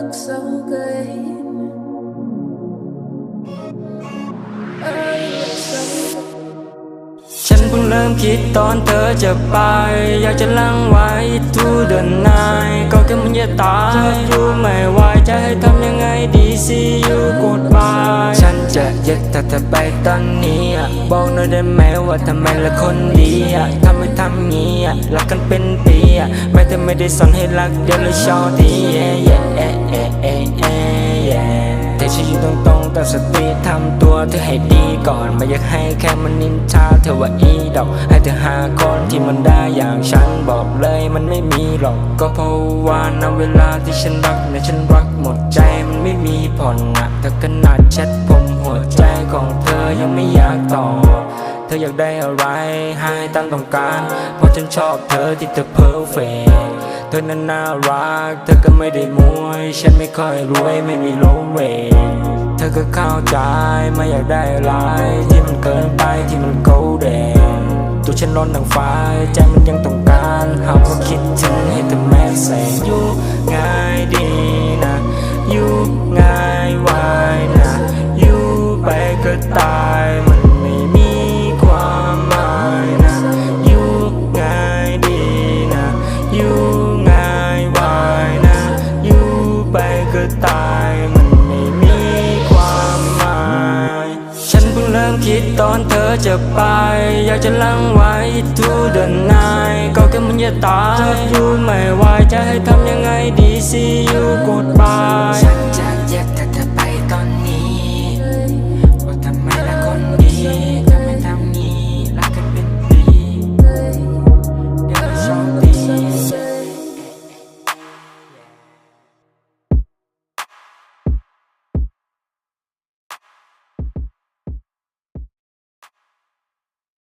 look so good. Oh, you look so good. ฉันเพิ่งเริ่มคิดตอนเธอจะไป อยากจะลังไว้ ทูเดินนายก็แค่มันจะตายอยู่ไม่ไหวจะให้ทำยังไงดี see you goodbye ฉันจะยึดแต่เธอไปตอนนี้อะบอกหน่อยได้ไหมว่าทำไมละคนดีอะทำไมทำงี้อะรักกันเป็นปีอะไม่เธอไม่ได้สอนให้รักเดียวเลยชอบดี yeah yeah yeah ต่ฉันอยู่ตรงๆตั้งสติทำตัวเธอให้ดีก่อนไม่อยากให้แค่มันนินทาเธอว่าอีดอก ให้เธอหาคนที่มันได้อย่างฉันบอกเลยมันไม่มีหรอก ก็เพราะว่าณเวลาที่ฉันรักเนี่ยฉันรักหมดใจมันไม่มีผ่อนอะเธอขนาดแชทผมหัวใจของเธอยังไม่อยากตอบเธออยากได้อะไรให้ตามต้องการ เพราะฉันชอบเธอที่เธอเพอร์เฟกเธอนั้นน่ารัก เธอก็ไม่ได้มวย ฉันไม่ค่อยรวยไม่มีโลเว ก็เข้าใจไม่อยากได้อะไรที่มันเกินไปที่มันโกแดงตัวฉันร้อนดังไฟใจมันยังต้องการหากว่าคิดถึงให้เธอแม่แสงอยู่ง่ายดีนะอยู่ง่ายวายนะอยู่ไปก็ตายมันไม่มีความหมายนะอยู่ง่ายดีนะอยู่ง่ายวายนะอยู่ไปก็ตายมันไม่มี ริ่มคิดตอนเธอจะไป อยากจะลังไว้ทูเดินนายก็แค่มันจะตายอยู่ไม่ไหวจะให้ทำยังไงดี see you goodbye ฉันจะ